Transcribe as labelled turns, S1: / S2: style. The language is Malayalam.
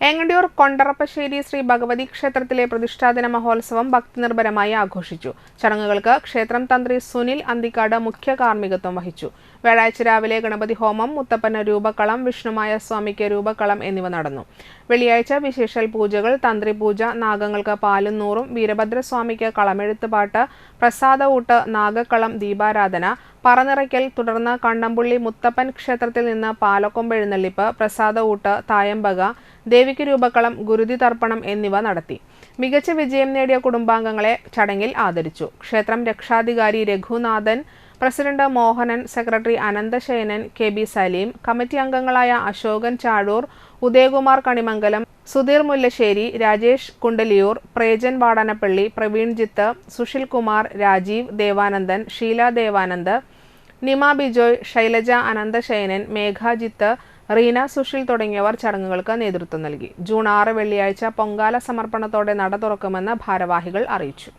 S1: ഏങ്ങണ്ടിയൂർ കൊണ്ടറപ്പശ്ശേരി ശ്രീ ഭഗവതി ക്ഷേത്രത്തിലെ പ്രതിഷ്ഠാദിന മഹോത്സവം ഭക്തിനിർഭരമായി ആഘോഷിച്ചു. ചടങ്ങുകൾക്ക് ക്ഷേത്രം തന്ത്രി സുനിൽ അന്തിക്കാട് മുഖ്യ കാർമ്മികത്വം വഹിച്ചു. വ്യാഴാഴ്ച രാവിലെ ഗണപതി ഹോമം മുത്തപ്പന് രൂപക്കളം വിഷ്ണുമായ സ്വാമിക്ക് രൂപക്കളം എന്നിവ നടന്നു. വെള്ളിയാഴ്ച വിശേഷൽ പൂജകൾ തന്ത്രി പൂജ നാഗങ്ങൾക്ക് പാലും നൂറും വീരഭദ്രസ്വാമിക്ക് കളമെഴുത്തുപാട്ട് പ്രസാദ ഊട്ട് നാഗക്കളം ദീപാരാധന പറനിറയ്ക്കൽ തുടർന്ന് കണ്ണമ്പുള്ളി മുത്തപ്പൻ ക്ഷേത്രത്തിൽ നിന്ന് പാലക്കൊമ്പ് എഴുന്നള്ളിപ്പ് പ്രസാദ ഊട്ട് തായമ്പക ദേവിക്ക് രൂപക്കളം ഗുരുതി തർപ്പണം എന്നിവ നടത്തി. മികച്ച വിജയം നേടിയ കുടുംബാംഗങ്ങളെ ചടങ്ങിൽ ആദരിച്ചു. ക്ഷേത്രം രക്ഷാധികാരി Raghunathan president Mohanan secretary Ananthasayanan K B Saleem committee അംഗങ്ങളായ അശോകൻ ചാഴൂർ ഉദയകുമാർ കണിമംഗലം സുധീർ മുല്ലശ്ശേരി രാജേഷ് കുണ്ടലിയൂർ പ്രേജൻ വാടാനപ്പള്ളി പ്രവീൺജിത്ത് സുഷിൽ കുമാർ രാജീവ് ദേവാനന്ദൻ ഷീല ദേവാനന്ദ് നിമ ബിജോയ് ശൈലജ അനന്തശയനൻ മേഘാജിത്ത് റീന സുഷിൽ തുടങ്ങിയവർ ചടങ്ങുകൾക്ക് നേതൃത്വം നൽകി. ജൂൺ ആറ് വെള്ളിയാഴ്ച പൊങ്കാല സമർപ്പണത്തോടെ നട തുറക്കുമെന്ന് ഭാരവാഹികൾ അറിയിച്ചു.